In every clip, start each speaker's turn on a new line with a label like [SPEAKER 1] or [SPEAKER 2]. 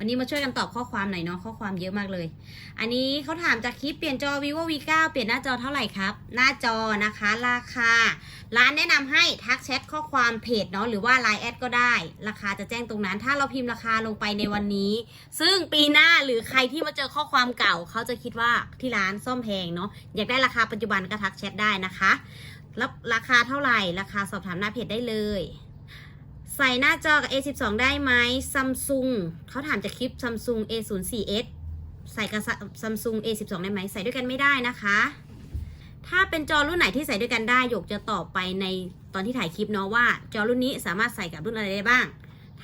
[SPEAKER 1] วันนี้มาช่วยกันตอบข้อความหน่อยเนาะข้อความเยอะมากเลย อันนี้เขาถามจากคลิปเปลี่ยนจอ vivo v 9เปลี่ยนหน้าจอเท่าไหร่ครับ หน้าจอนะคะ ราคา ร้านแนะนำให้ทักแชทข้อความเพจเนาะหรือว่า Line แอดก็ได้ ราคาจะแจ้งตรงนั้น ถ้าเราพิมพ์ราคาลงไปในวันนี้ ซึ่งปีหน้าหรือใครที่มาเจอข้อความเก่า เขาจะคิดว่าที่ร้านซ่อมแพงเนาะอยากได้ราคาปัจจุบันก็ทักแชทได้นะคะแล้วราคาเท่าไหร่ราคาสอบถามหน้าเพจได้เลย ใส่หน้าจอกับ A12 ได้ไหมซัมซุงเขาถามจากคลิป Samsung A04s ใส่กับ Samsung A12 ได้ไหมใส่ด้วยกันไม่ได้นะคะ ถ้าเป็นจอรุ่นไหนที่ใส่ด้วยกันได้หยกจะตอบไปในตอนที่ถ่ายคลิปเนาะว่า จอรุ่นนี้สามารถใส่กับรุ่นอะไรได้บ้าง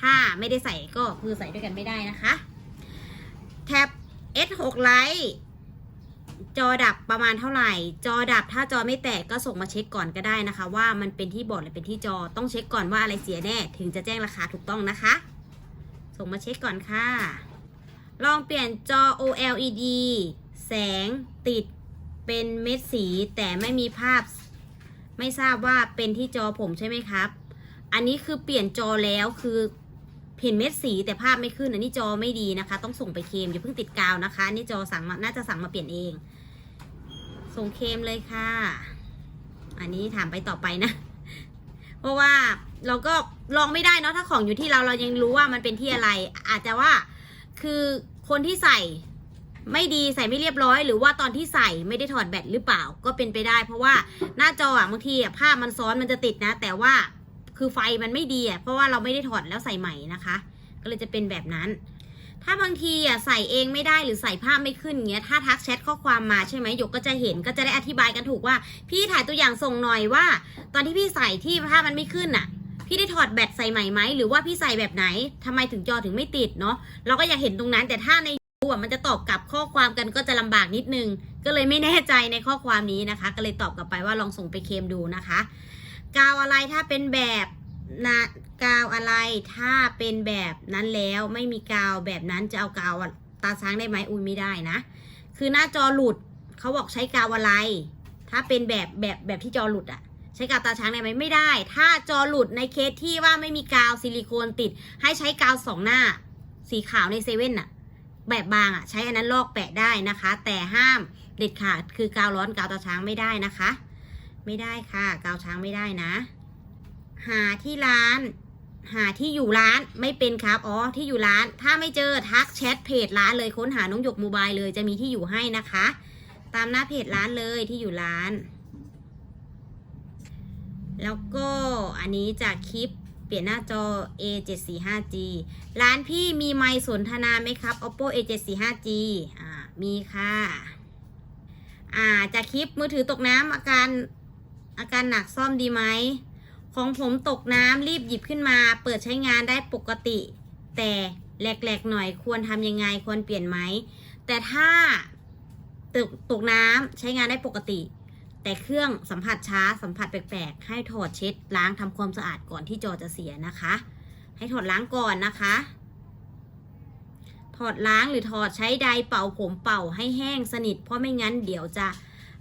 [SPEAKER 1] ถ้าไม่ได้ใส่ก็คือใส่ด้วยกันไม่ได้นะคะ แท็บ S6 Lite จอดับประมาณเท่าไหร่ จอดับถ้าจอไม่แตกก็ส่งมาเช็คก่อนก็ได้นะคะ ว่ามันเป็นที่บอร์ดหรือเป็นที่จอต้องเช็คก่อนว่าอะไรเสียแน่ถึงจะแจ้งราคาถูกต้องนะคะ ส่งมาเช็คก่อนค่ะ ลองเปลี่ยนจอ OLED แสงติดเป็นเม็ดสีแต่ไม่มีภาพ ไม่ทราบว่าเป็นที่จอผมใช่ไหมครับ อันนี้คือเปลี่ยนจอแล้วคือ เห็นเม็ดสีแต่ภาพไม่ขึ้นอันนี้จอไม่ดีนะคะ ต้องส่งไปเคมอย่าเพิ่งติดกาวนะคะอันนี้จอสั่งมาน่าจะสั่งมาเปลี่ยนเอง ส่งเคมเลยค่ะ อันนี้ถามไปต่อไปนะ เพราะว่าเราก็ลองไม่ได้เนาะถ้าของอยู่ที่เราเรายังรู้ว่ามันเป็นที่อะไร อาจจะว่าคือคนที่ใส่ไม่ดีใส่ไม่เรียบร้อย หรือว่าตอนที่ใส่ไม่ได้ถอดแบตหรือเปล่าก็เป็นไปได้ เพราะว่าหน้าจออะบางทีอะภาพมันซ้อนมันจะติดนะ แต่ว่า คือไฟมันไม่ดีอะเพราะว่าเราไม่ได้ถอดแล้วใส่ใหม่นะคะ ก็เลยจะเป็นแบบนั้น ถ้าบางทีอะใส่เองไม่ได้หรือใส่ภาพไม่ขึ้นเงี้ยถ้าทักแชทข้อความมาใช่ไหมหยกก็จะเห็นก็จะได้อธิบายกันถูกว่า พี่ถ่ายตัวอย่างส่งหน่อยว่า ตอนที่พี่ใส่ที่ภาพมันไม่ขึ้นอะพี่ได้ถอดแบตใส่ใหม่ไหมหรือว่าพี่ใส่แบบไหนทำไมถึงจอถึงไม่ติดเนาะเราก็อยากเห็นตรงนั้น แต่ถ้าในยูอะมันจะตอบกลับข้อความกันก็จะลำบากนิดนึง ก็เลยไม่แน่ใจในข้อความนี้นะคะ ก็เลยตอบกลับไปว่าลองส่งไปเคมดูนะคะ กาวอะไรถ้าเป็นแบบนะกาวอะไรถ้าเป็นแบบนั้นแล้วไม่มีกาวแบบนั้นจะเอากาวตาช้างได้ไหมอุ้ยไม่ได้นะ คือหน้าจอหลุดเขาบอกใช้กาวอะไร ถ้าเป็นแบบแบบแบบที่จอหลุดอะใช้กาวตาช้างได้ไหมไม่ได้ ถ้าจอหลุดในเคสที่ว่าไม่มีกาวซิลิโคนติด ให้ใช้กาวสองหน้า สีขาวในเซเว่นอะแบบบางอะใช้อันนั้นลอกแปะได้นะคะ แต่ห้ามเด็ดขาดคือกาวร้อนกาวตาช้างไม่ได้นะคะ ไม่ได้ค่ะกาวช้างไม่ได้นะ หาที่ร้าน หาที่อยู่ร้านไม่เป็นครับอ๋อที่อยู่ร้าน ถ้าไม่เจอทักแชทเพจร้านเลยค้นหาน้องหยกโมบายเลยจะมีที่อยู่ให้นะคะ ตามหน้าเพจร้านเลยที่อยู่ร้าน แล้วก็อันนี้จากคลิปเปลี่ยนหน้าจอ A745G ร้านพี่มีไมค์สนทนาไหมครับ Oppo A745G อ่า มีค่ะ อ่า จากคลิปมือถือตกน้ำอาการ อาการหนักซ่อมดีไหม ของผมตกน้ำรีบหยิบขึ้นมา เปิดใช้งานได้ปกติ แต่แหลกๆหน่อยควรทำยังไงควรเปลี่ยนไหม แต่ถ้าตกตกน้ำใช้งานได้ปกติ แต่เครื่องสัมผัสช้าสัมผัสแปลกๆ ให้ถอดเช็ดล้างทำความสะอาดก่อนที่จอจะเสียนะคะ ให้ถอดล้างก่อนนะคะ ถอดล้างหรือถอดใช้ไดเป่าผมเป่าให้แห้งสนิท เพราะไม่งั้นเดี๋ยวจะ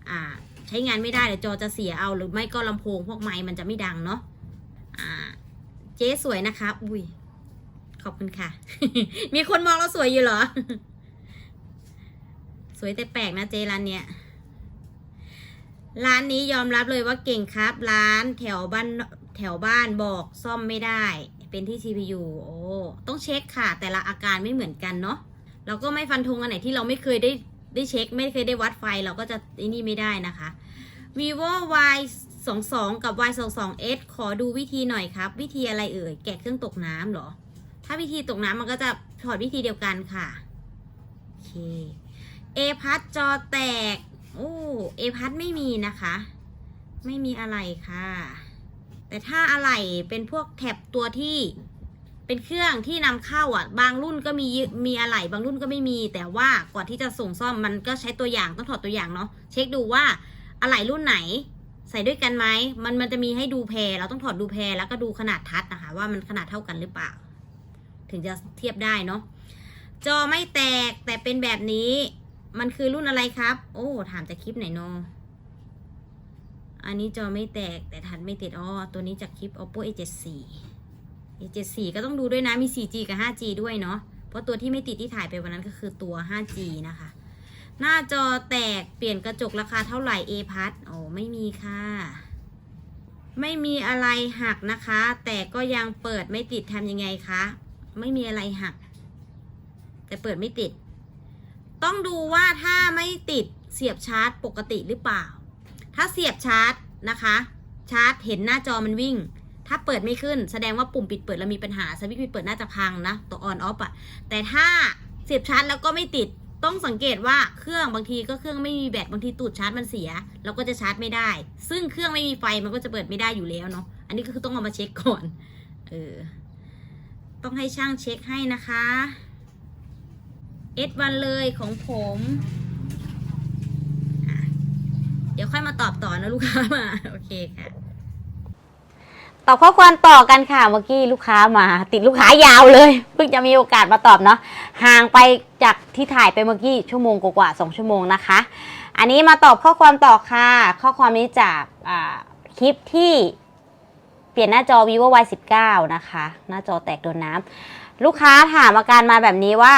[SPEAKER 1] อ่า ใช้งานไม่ได้เดี๋ยวจอจะเสียเอาหรือไม่ก็ลำโพงพวกไม้มันจะไม่ดังเนาะอ่าเจ๊สวยนะคะ อุ้ยขอบคุณค่ะ มีคนมองเราสวยอยู่เหรอ สวยแต่แปลกนะเจ๊ร้านเนี้ย ร้านนี้ยอมรับเลยว่าเก่งครับ ร้านแถวบ้านแถวบ้านบอกซ่อมไม่ได้ เป็นที่ CPU โอ้ต้องเช็คค่ะ แต่ละอาการไม่เหมือนกันเนาะเราก็ไม่ฟันธงอันไหนที่เราไม่เคยได้ ได้เช็คไม่เคยได้วัดไฟเราก็จะไอ้นี่ไม่ได้นะคะ vivo y 2 2กับ y 2 2 s ขอดูวิธีหน่อยครับ วิธีอะไรเอ่ย แกะเครื่องตกน้ำเหรอ ถ้าวิธีตกน้ำมันก็จะถอดวิธีเดียวกันค่ะ โอเค a พัดจอแตก โอ้ a พัดไม่มีนะคะ ไม่มีอะไรค่ะ แต่ถ้าอะไรเป็นพวกแท็บตัวที่ เป็นเครื่องที่นำเข้าอะ บางรุ่นก็มีมีอะไรบางรุ่นก็ไม่มี แต่ว่าก่อนที่จะส่งซ่อมมันก็ใช้ตัวอย่างต้องถอดตัวอย่างเนาะเช็คดูว่าอะไรรุ่นไหนใส่ด้วยกันไหมมันมันจะมีให้ดูแพรเราต้องถอดดูแพรแล้วก็ดูขนาดทัดนะคะ ว่ามันขนาดเท่ากันหรือเปล่า ถึงจะเทียบได้เนาะจอไม่แตกแต่เป็นแบบนี้ มันคือรุ่นอะไรครับ โอ้ ถามจากคลิปไหนเนาะอันนี้จอไม่แตกแต่ทันไม่ติดอ๋อตัวนี้จากคลิป oppo a 7 4 A74 ก็ต้องดูด้วยนะมี 4G กับ 5G ด้วยเนาะเพราะตัวที่ไม่ติดที่ถ่ายไปวันนั้นก็คือตัว 5G นะคะ หน้าจอแตกเปลี่ยนกระจกราคาเท่าไหร่ A พัทโอ้ไม่มีค่ะ ไม่มีอะไรหักนะคะ แต่ก็ยังเปิดไม่ติดทำยังไงคะไม่มีอะไรหัก แต่เปิดไม่ติด ต้องดูว่าถ้าไม่ติดเสียบชาร์จปกติหรือเปล่า ถ้าเสียบชาร์จนะคะ ชาร์จเห็นหน้าจอมันวิ่ง ถ้าเปิดไม่ขึ้นแสดงว่าปุ่มปิดเปิดแล้วมีปัญหาสวิตช์ปิดเปิดน่าจะพังนะตัวออนออฟอะแต่ถ้าเสียบชาร์จแล้วก็ไม่ติดต้องสังเกตว่าเครื่องบางทีก็เครื่องไม่มีแบตบางทีตูดชาร์จมันเสียเราก็จะชาร์จไม่ได้ ซึ่งเครื่องไม่มีไฟมันก็จะเปิดไม่ได้อยู่แล้วเนาะอันนี้ก็คือต้องเอามาเช็คก่อนเออต้องให้ช่างเช็คให้นะคะเอสวันเลยของผมเดี๋ยวค่อยมาตอบต่อนะลูกค้ามา โอเคค่ะ ตอบข้อความต่อกันค่ะเมื่อกี้ลูกค้ามาติดลูกค้ายาวเลยเพิ่งจะมีโอกาสมาตอบเนาะห่างไปจากที่ถ่ายไปเมื่อกี้ชั่วโมงกว่าๆสองชั่วโมงนะคะ อันนี้มาตอบข้อความต่อค่ะ ข้อความนี้จากคลิปที่เปลี่ยนหน้าจอ vivo y 1 9นะคะ หน้าจอแตกโดนน้ำลูกค้าถามอาการมาแบบนี้ว่า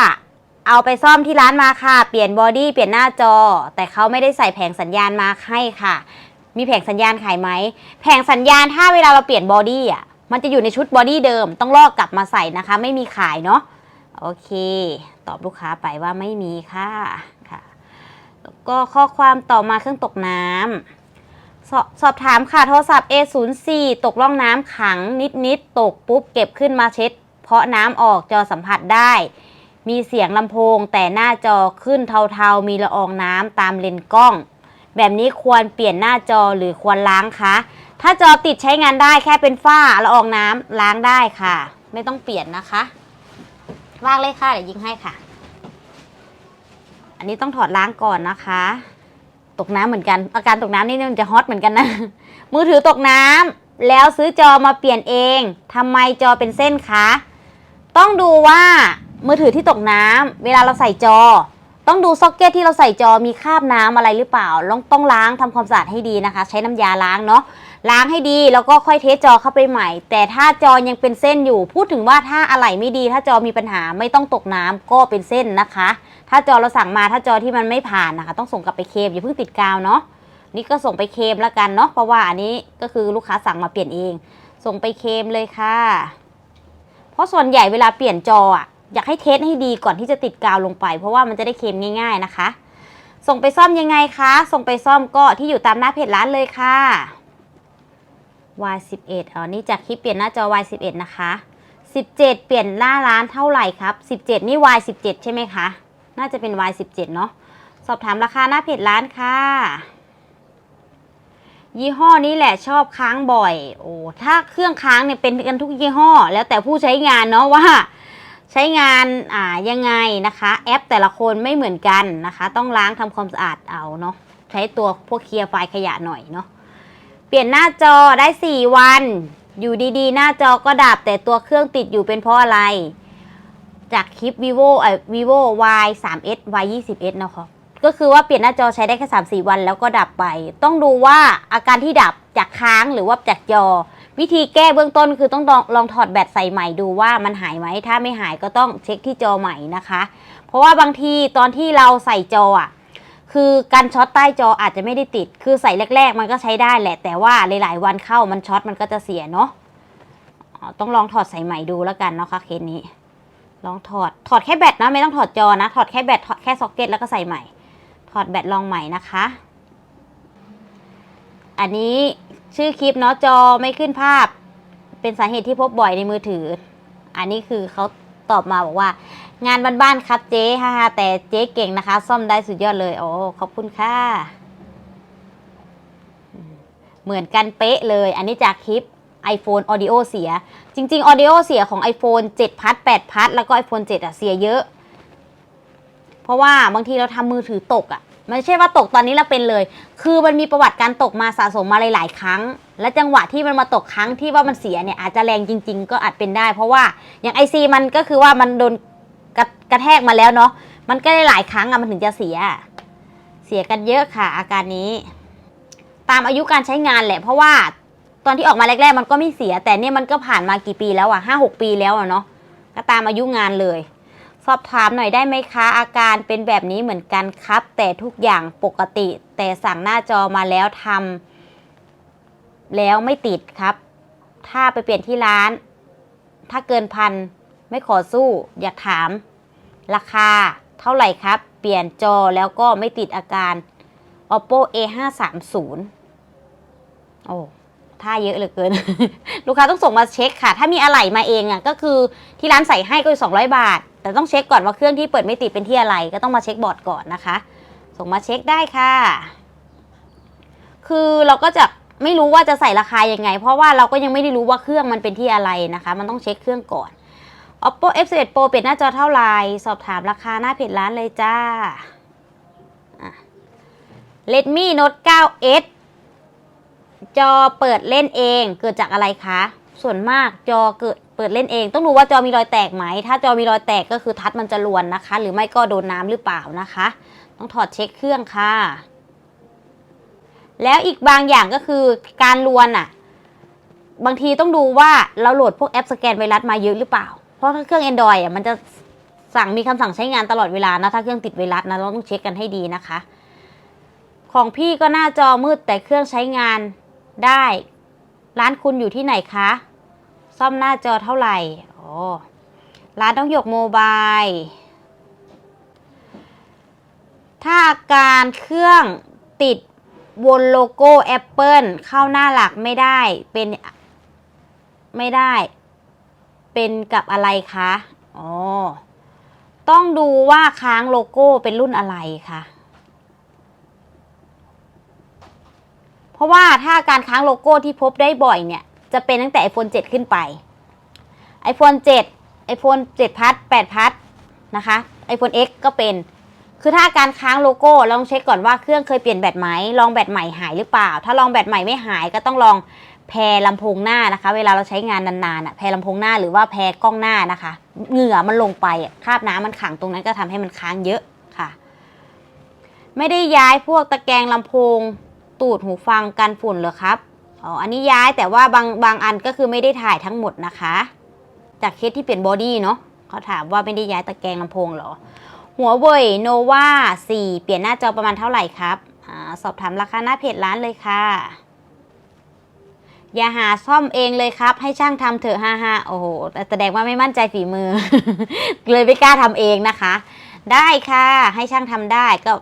[SPEAKER 1] เอาไปซ่อมที่ร้านมาค่ะ เปลี่ยนบอดี้เปลี่ยนหน้าจอ แต่เขาไม่ได้ใส่แผงสัญญาณมาให้ค่ะ มีแผงสัญญาณขายไหม แผงสัญญาณถ้าเวลาเราเปลี่ยนบอดี้อะ มันจะอยู่ในชุดบอดี้เดิม ต้องลอกกลับมาใส่นะคะ ไม่มีขายเนาะ โอเค ตอบลูกค้าไปว่าไม่มีค่ะ ค่ะ แล้วก็ข้อความต่อมาเครื่องตกน้ำสอสอบถามค่ะโทรศัพท์ A04 ตกร่องน้ำขังนิดๆ ตกปุ๊บเก็บขึ้นมาเช็ด เพราะน้ำออกจอสัมผัสได้ มีเสียงลำโพงแต่หน้าจอขึ้นเทาๆ มีละอองน้ำตามเลนส์กล้อง แบบนี้ควรเปลี่ยนหน้าจอหรือควรล้างคะ ถ้าจอติดใช้งานได้แค่เป็นฝ้าละอองน้ำล้างได้ค่ะ ไม่ต้องเปลี่ยนนะคะวางเลยค่ะเดี๋ยวยิงให้ค่ะ อันนี้ต้องถอดล้างก่อนนะคะ ตกน้ำเหมือนกัน อาการตกน้ำนี่มันจะฮอตเหมือนกันนะ มือถือตกน้ำแล้วซื้อจอมาเปลี่ยนเองทำไมจอเป็นเส้นคะ ต้องดูว่ามือถือที่ตกน้ำเวลาเราใส่จอ ต้องดูซ็อกเก็ตที่เราใส่จอมีคราบน้ำอะไรหรือเปล่า ต้องต้องล้างทำความสะอาดให้ดีนะคะ ใช้น้ำยาล้างเนาะล้างให้ดีแล้วก็ค่อยเทสจอเข้าไปใหม่ แต่ถ้าจอยังเป็นเส้นอยู่ พูดถึงว่าถ้าอะไหล่ไม่ดี ถ้าจอมีปัญหาไม่ต้องตกน้ำก็เป็นเส้นนะคะ ถ้าจอเราสั่งมาถ้าจอที่มันไม่ผ่านนะคะ ต้องส่งกลับไปเคมอย่าเพิ่งติดกาวเนาะนี่ก็ส่งไปเคมแล้วกันเนาะเพราะว่าอันนี้ก็คือลูกค้าสั่งมาเปลี่ยนเอง ส่งไปเคมเลยค่ะ เพราะส่วนใหญ่เวลาเปลี่ยนจออะ อยากให้เทสให้ดีก่อนที่จะติดกาวลงไป เพราะว่ามันจะได้เคลมง่าย ๆนะคะ ส่งไปซ่อมยังไงคะ ส่งไปซ่อมก็ที่อยู่ตามหน้าเพจร้านเลยค่ะ Y11 อ๋อนี่จากคลิปเปลี่ยนหน้าจอ Y11 นะคะ 17 เปลี่ยนหน้าร้านเท่าไหร่ครับ 17 นี่ Y17 ใช่ไหมคะ น่าจะเป็น Y17 เนาะสอบถามราคาหน้าเพจร้านค่ะ ยี่ห้อนี้แหละชอบค้างบ่อย โอ้ถ้าเครื่องค้างเนี่ยเป็นกันทุกยี่ห้อ แล้วแต่ผู้ใช้งานเนาะว่า ใช้งานอ่ายังไงนะคะ แอปแต่ละคนไม่เหมือนกันนะคะ ต้องล้างทำความสะอาดเอาเนาะใช้ตัวพวกเคลียร์ไฟล์ขยะหน่อยเนาะเปลี่ยนหน้าจอได้ 4 วัน อยู่ดีๆ หน้าจอก็ดับแต่ตัวเครื่องติดอยู่เป็นเพราะอะไร จากคลิป vivo เอ่อ vivo y 3 s y 2 1นะคะก็คือว่าเปลี่ยนหน้าจอใช้ได้แค่3 4 วันแล้วก็ดับไป ต้องดูว่าอาการที่ดับจากค้างหรือว่าจากจอ วิธีแก้เบื้องต้นคือต้องลองลองถอดแบตใส่ใหม่ดูว่ามันหายไหมถ้าไม่หายก็ต้องเช็คที่จอใหม่นะคะ เพราะว่าบางทีตอนที่เราใส่จออะคือการช็อตใต้จออาจจะไม่ได้ติด คือใส่แรก ๆ มันก็ใช้ได้แหละ แต่ว่าหลายๆ วันเข้ามันช็อตมันก็จะเสียเนาะต้องลองถอดใส่ใหม่ดูแล้วกันเนาะค่ะเคสนี้ ลองถอดถอดแค่แบตนะไม่ต้องถอดจอนะ ถอดแค่แบตถอดแค่ซ็อกเก็ตแล้วก็ใส่ใหม่ ถอดแบตลองใหม่นะคะ อันนี้ ชื่อคลิปเนาะจอไม่ขึ้นภาพ เป็นสาเหตุที่พบบ่อยในมือถือ อันนี้คือเขาตอบมาบอกว่า งานบ้านๆครับเจ๊ฮ่าแต่เจ๊เก่งนะคะ ซ่อมได้สุดยอดเลยโอ้ขอบคุณค่ะ เหมือนกันเป๊ะเลย อันนี้จากคลิป iPhone Audio เสีย จริง ๆ Audio เสียของ iPhone 7พัท8พัทแล้วก็ iPhone 7 อะ เสียเยอะ เพราะว่าบางทีเราทำมือถือตกอะ ไม่ใช่ว่าตกตอนนี้แล้วเป็นเลย คือมันมีประวัติการตกมาสะสมมาหลายๆครั้ง และจังหวะที่มันมาตกครั้งที่ว่ามันเสียเนี่ยอาจจะแรงจริง ๆ ก็อาจเป็นได้ เพราะว่าอย่างไอซีมันก็คือว่ามันโดนกระกระแทกมาแล้วเนาะ มันก็ได้หลายครั้งอะมันถึงจะเสีย เสียกันเยอะค่ะ อาการนี้ ตามอายุการใช้งานแหละ เพราะว่าตอนที่ออกมาแรกๆมันก็ไม่เสีย แต่เนี่ยมันก็ผ่านมากี่ปีแล้วอะห้าหกปีแล้วอะเนาะ ก็ตามอายุงานเลย สอบถามหน่อยได้ไหมคะ อาการเป็นแบบนี้เหมือนกันครับ แต่ทุกอย่างปกติ แต่สั่งหน้าจอมาแล้วทำแล้วไม่ติดครับ ถ้าไปเปลี่ยนที่ร้าน ถ้าเกินพันไม่ขอสู้ อยากถาม ราคาเท่าไหร่ครับ เปลี่ยนจอแล้วก็ไม่ติดอาการ oppo a 5 3 0โอ้ท่าเยอะเหลือเกิน ลูกค้าต้องส่งมาเช็คค่ะ ถ้ามีอะไหล่มาเองอะก็คือที่ร้านใส่ให้ก็สองร้อยบาท แต่ต้องเช็คก่อนว่าเครื่องที่เปิดไม่ติดเป็นที่อะไร ก็ต้องมาเช็คบอร์ดก่อนนะคะ ส่งมาเช็คได้ค่ะ คือเราก็จะไม่รู้ว่าจะใส่ราคายังไง เพราะว่าเราก็ยังไม่ได้รู้ว่าเครื่องมันเป็นที่อะไรนะคะ มันต้องเช็คเครื่องก่อน oppo f11 pro เปลี่ยนหน้าจอเท่าไรสอบถามราคาหน้าเพจร้านเลยจ้า Redmi Note 9s จอเปิดเล่นเองเกิดจากอะไรคะ ส่วนมากจอเกิดเปิดเล่นเอง ต้องดูว่าจอมีรอยแตกไหม ถ้าจอมีรอยแตกก็คือทัชมันจะรวนนะคะ หรือไม่ก็โดนน้ำหรือเปล่านะคะ ต้องถอดเช็คเครื่องค่ะ แล้วอีกบางอย่างก็คือการรวนอะ บางทีต้องดูว่าเราโหลดพวกแอปสแกนไวรัสมาเยอะหรือเปล่า เพราะถ้าเครื่อง Android อะมันจะสั่งมีคำสั่งใช้งานตลอดเวลานะถ้าเครื่องติดไวรัสนะเราต้องเช็คกันให้ดีนะคะ ของพี่ก็หน้าจอมืดแต่เครื่องใช้งานได้ ร้านคุณอยู่ที่ไหนคะ ซ่อมหน้าจอเท่าไหร่อ๋อร้านต้องหยกโมบายถ้าอาการเครื่องติดวนโลโก้ Apple เข้าหน้าหลักไม่ได้เป็นไม่ได้ เป็นกับอะไรคะ อ๋อ ต้องดูว่าค้างโลโก้เป็นรุ่นอะไรคะ เพราะว่าถ้าการค้างโลโก้ที่พบได้บ่อยเนี่ย จะเป็นตั้งแต่ iPhone 7 ขึ้นไป iPhone 7 iPhone 7พัท8พัทนะคะ iPhone X ก็เป็น คือถ้าการค้างโลโก้เราต้องเช็คก่อนว่าเครื่องเคยเปลี่ยนแบตไหม ลองแบตใหม่หายหรือเปล่า ถ้าลองแบตใหม่ไม่หายก็ต้องลองแพรลำโพงหน้านะคะ เวลาเราใช้งานนานๆอะแพรลำโพงหน้าหรือว่าแพรกล้องหน้านะคะ เหงื่อมันลงไปอะคราบน้ำมันขังตรงนั้นก็ทำให้มันค้างเยอะค่ะ ไม่ได้ย้ายพวกตะแกรงลำโพง ตูดหูฟังกันฝุ่นเหรอครับอ๋ออันนี้ย้ายแต่ว่าบางบางอันก็คือไม่ได้ถ่ายทั้งหมดนะคะ จากเคสที่เปลี่ยนบอดี้เนาะเขาถามว่าไม่ได้ย้ายตะแกรงลำโพงเหรอ หัวเว่ยโนวา4เปลี่ยนหน้าจอประมาณเท่าไหร่ครับอาสอบถามราคาหน้าเพจร้านเลยค่ะ อย่าหาซ่อมเองเลยครับ ให้ช่างทำเถอะฮ่าฮ่าโอ้โหแต่แสดงว่าไม่มั่นใจฝีมือ เลยไม่กล้าทำเองนะคะ ได้ค่ะ ให้ช่างทำได้ก็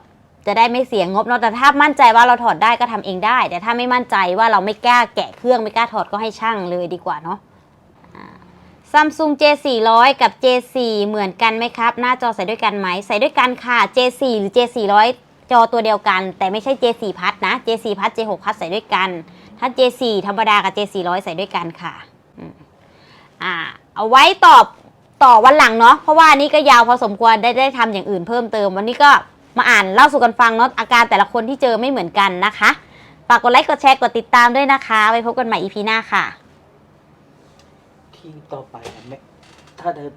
[SPEAKER 1] จะได้ไม่เสียงบเนาะแต่ถ้ามั่นใจว่าเราถอดได้ก็ทำเองได้ แต่ถ้าไม่มั่นใจว่าเราไม่กล้าแกะเครื่องไม่กล้าถอดก็ให้ช่างเลยดีกว่าเนาะซัมซุง J 4 0 0 กับ J 4 เหมือนกันไหมครับ หน้าจอใส่ด้วยกันไหมใส่ด้วยกันค่ะ J 4 หรือ J 4 0 0 จอตัวเดียวกัน แต่ไม่ใช่ J 4 พัดนะ J 4 พัด J 6 พัดใส่ด้วยกัน ถ้า J 4 ธรรมดากับ J 4 0 0 ใส่ด้วยกันค่ะอ่าเอาไว้ตอบต่อวันหลังเนาะเพราะว่านนี้ก็ยาวพอสมควรได้ได้ทำอย่างอื่นเพิ่มเติม วันนี้ก็ มาอ่านเล่าสู่กันฟังเนาะอาการแต่ละคนที่เจอไม่เหมือนกันนะคะฝากกดไลค์กดแชร์กดติดตามด้วยนะคะไว้พบกันใหม่ EP หน้าค่ะ
[SPEAKER 2] ที่ต่อไปอะไม่ถ้าเธอ